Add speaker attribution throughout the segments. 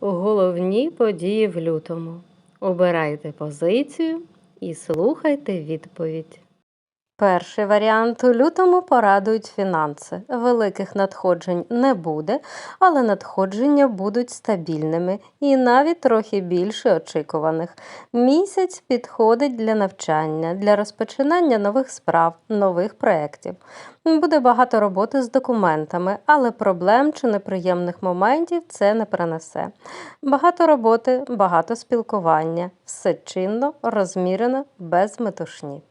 Speaker 1: Головні події в лютому. Обирайте позицію і слухайте відповідь. Перший варіант у лютому порадують фінанси. Великих надходжень не буде, але надходження будуть стабільними і навіть трохи більше очікуваних. Місяць підходить для навчання, для розпочинання нових справ, нових проєктів. Буде багато роботи з документами, але проблем чи неприємних моментів це не принесе. Багато роботи, багато спілкування, все чинно, розмірено, без метушні.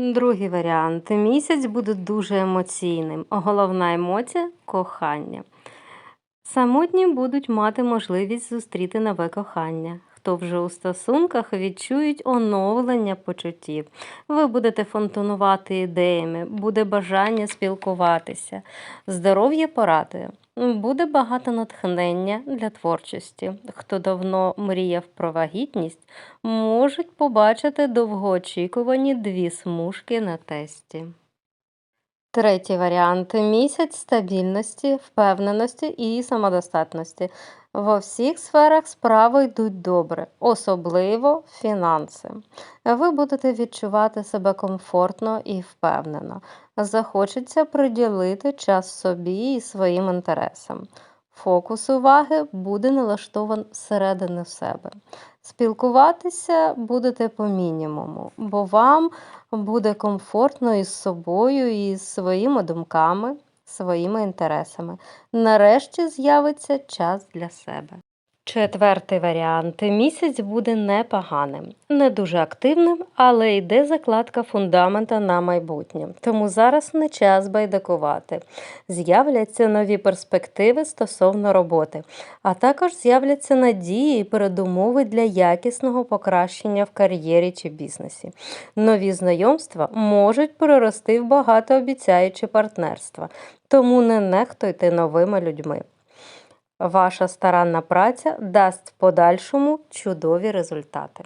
Speaker 1: Другий варіант. Місяць буде дуже емоційним. Головна емоція кохання. Самотні будуть мати можливість зустріти нове кохання. Хто вже у стосунках відчують оновлення почуттів. Ви будете фонтанувати ідеями, буде бажання спілкуватися. Здоров'я порадує. Буде багато натхнення для творчості. Хто давно мріяв про вагітність, можуть побачити довгоочікувані дві смужки на тесті. Третій варіант місяць стабільності, впевненості і самодостатності. Во всіх сферах справи йдуть добре, особливо фінанси. Ви будете відчувати себе комфортно і впевнено. Захочеться приділити час собі і своїм інтересам. Фокус уваги буде налаштован всередини себе. Спілкуватися будете по мінімуму, бо вам буде комфортно із собою і своїми думками, своїми інтересами. Нарешті з'явиться час для себе. Четвертий варіант. Місяць буде непоганим, не дуже активним, але йде закладка фундамента на майбутнє. Тому зараз не час байдакувати. З'являться нові перспективи стосовно роботи, а також з'являться надії і передумови для якісного покращення в кар'єрі чи бізнесі. Нові знайомства можуть перерости в багатообіцяючі партнерства, тому не нехтуйте новими людьми. Ваша старанна праця дасть в подальшому чудові результати.